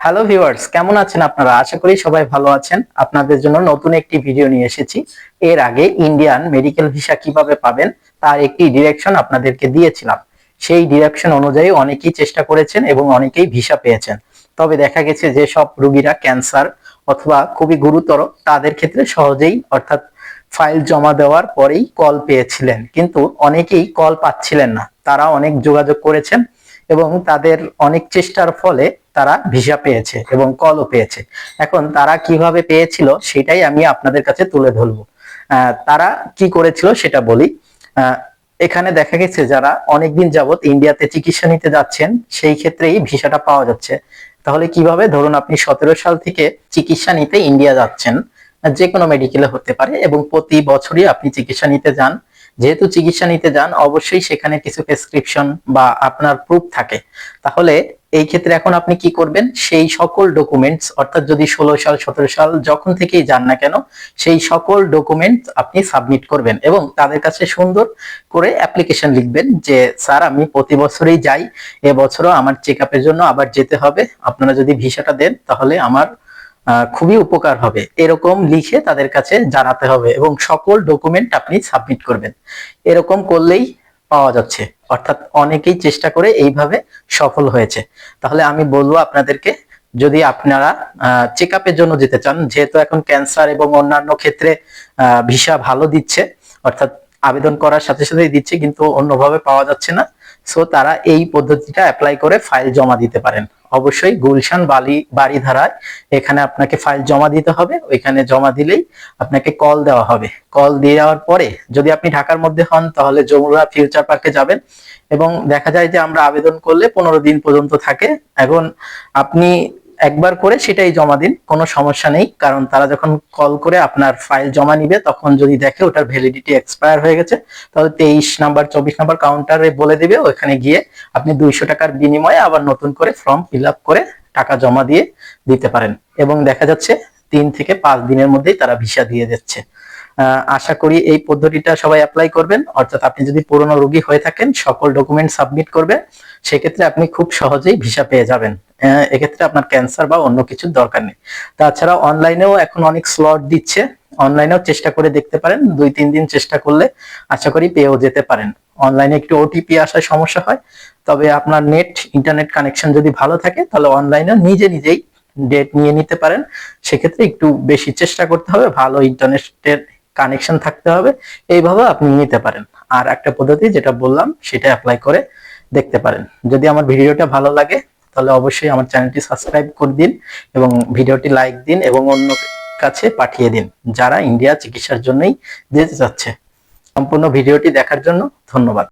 Hello viewers কেমন আছেন আপনারা? আশা করি সবাই ভালো আছেন। আপনাদের জন্য নতুন একটি ভিডিও নিয়ে এসেছি। এর আগে ইন্ডিয়ান মেডিকেল ভিসা কীভাবে পাবেন, তার একটি ডিরেকশন আপনাদেরকে দিয়েছিলাম। সেই ডিরেকশন অনুযায়ী অনেকেই চেষ্টা করেছেন এবং অনেকেই ভিসা পেয়েছেন। তবে দেখা গেছে যে সব রোগীরা ক্যান্সার অথবা খুবই গুরুতর, তাদের ক্ষেত্রে সহজেই অর্থাৎ ফাইল জমা দেওয়ার পরেই কল পেয়েছিলেন। কিন্তু অনেকেই কল পাচ্ছিলেন না। তারা অনেক যোগাযোগ করেছেন এবং তাদের অনেক চেষ্টার ফলে তারা ভিসা পেয়েছে এবং কলও পেয়েছে। এখন তারা কীভাবে পেয়েছিল সেটাই আমি আপনাদের কাছে তুলে ধরবো। তারা কি করেছিল সেটা বলি। এখানে দেখা গেছে যারা অনেকদিন যাবত ইন্ডিয়াতে চিকিৎসা নিতে যাচ্ছেন, সেই ক্ষেত্রেই ভিসাটা পাওয়া যাচ্ছে। তাহলে কীভাবে ধরুন আপনি সতেরো সাল থেকে চিকিৎসা নিতে ইন্ডিয়া যাচ্ছেন যে কোনো মেডিকেলে হতে পারে এবং প্রতি বছরই আপনি চিকিৎসা নিতে যান। যেহেতু চিকিৎসা নিতে যান, অবশ্যই সেখানে কিছু প্রেসক্রিপশন বা আপনার প্রুফ থাকে। তাহলে এই ক্ষেত্রে এখন আপনি কি করবেন? সেই সকল ডকুমেন্টস অর্থাৎ যদি ষোলো সাল, সতেরো সাল যখন থেকেই যান না কেন, সেই সকল ডকুমেন্ট আপনি সাবমিট করবেন এবং তাদের কাছে সুন্দর করে অ্যাপ্লিকেশন লিখবেন যে, স্যার, আমি প্রতি বছরেই যাই, এবছরও আমার চেক জন্য আবার যেতে হবে। আপনারা যদি ভিসাটা দেন, তাহলে আমার খুবই উপকার হবে। এরকম লিখে তাদের কাছে জানাতে হবে এবং সকল ডকুমেন্ট আপনি সাবমিট করবেন। এরকম করলেই পাওয়া যাচ্ছে। অর্থাৎ অনেকেই চেষ্টা করে এইভাবে সফল হয়েছে। তাহলে আমি বলব আপনাদেরকে, যদি আপনারা চেক আপের জন্য যেতে চান, যেহেতু এখন ক্যান্সার এবং অন্যান্য ক্ষেত্রে ভিসা ভালো দিচ্ছে, অর্থাৎ আবেদন করার সাথে সাথেই দিচ্ছে, কিন্তু অন্যভাবে পাওয়া যাচ্ছে না সো তারা এই পদ্ধতিটা অ্যাপ্লাই করে ফাইল জমা দিতে পারেন। অবশ্যই গুলশান বালি বাড়ি ধারায় এখানে আপনাকে ফাইল জমা দিতে হবে। ওইখানে জমা দিলেই আপনাকে কল দেওয়া হবে। কল দিয়ে যাওয়ার পরে যদি আপনি ঢাকার মধ্যে হন, তাহলে যমুনা ফিউচার পার্কে যাবেন এবং দেখা যায় যে আমরা আবেদন করলে পনেরো দিন পর্যন্ত থাকে। এখন আপনি একবার করে সেটাই জমা দিন কোনো সমস্যা নেই। কারণ তারা যখন কল করে আপনার ফাইল জমা নিবে তখন যদি দেখে ওটার ভ্যালিডিটি এক্সপায়ার হয়ে গেছে তাহলে তেইশ নাম্বার চব্বিশ নাম্বার কাউন্টারে বলে দিবে ওখানে গিয়ে আপনি দুইশো টাকার বিনিময়ে আবার নতুন করে ফর্ম ফিল করে টাকা জমা দিয়ে দিতে পারেন। এবং দেখা যাচ্ছে তিন থেকে পাঁচ দিনের মধ্যেই তারা ভিসা দিয়ে আহ, আশা করি এই পদ্ধতিটা সবাই অ্যাপ্লাই করবেন। অর্থাৎ আপনি যদি পুরনো রোগী হয়ে থাকেন, সকল ডকুমেন্ট সাবমিট করবেন সেক্ষেত্রে আপনি খুব সহজেই ভিসা পেয়ে যাবেন। এক্ষেত্রে আপনার ক্যান্সার বা অন্য কিছুর দরকার নেই। তাছাড়া অনলাইনেও এখন অনেক স্লট দিচ্ছে। অনলাইনেও চেষ্টা করে দেখতে পারেন, দুই, তিন দিন চেষ্টা করলে আশা করি পেয়েও যেতে পারেন। অনলাইনে একটু ওটিপি আসার সমস্যা হয়, তবে আপনার নেট ইন্টারনেট কানেকশন যদি ভালো থাকে, তাহলে অনলাইনে নিজে নিজেই ডেট নিয়ে নিতে পারেন। সেক্ষেত্রে একটু বেশি চেষ্টা করতে হবে, ভালো ইন্টারনেটের কানেকশন থাকতে হবে, এইভাবে আপনি নিতে পারেন। আর একটা পদ্ধতি যেটা বললাম, সেটা অ্যাপ্লাই করে দেখতে পারেন। যদি আমার ভিডিওটা ভালো লাগে, তাহলে অবশ্যই আমার চ্যানেলটি সাবস্ক্রাইব করে দিন এবং ভিডিওটি লাইক দিন এবং অন্য কাছে পাঠিয়ে দিন, যারা ইন্ডিয়া চিকিৎসার জন্যই যেতে চাচ্ছে। সম্পূর্ণ ভিডিওটি দেখার জন্য ধন্যবাদ।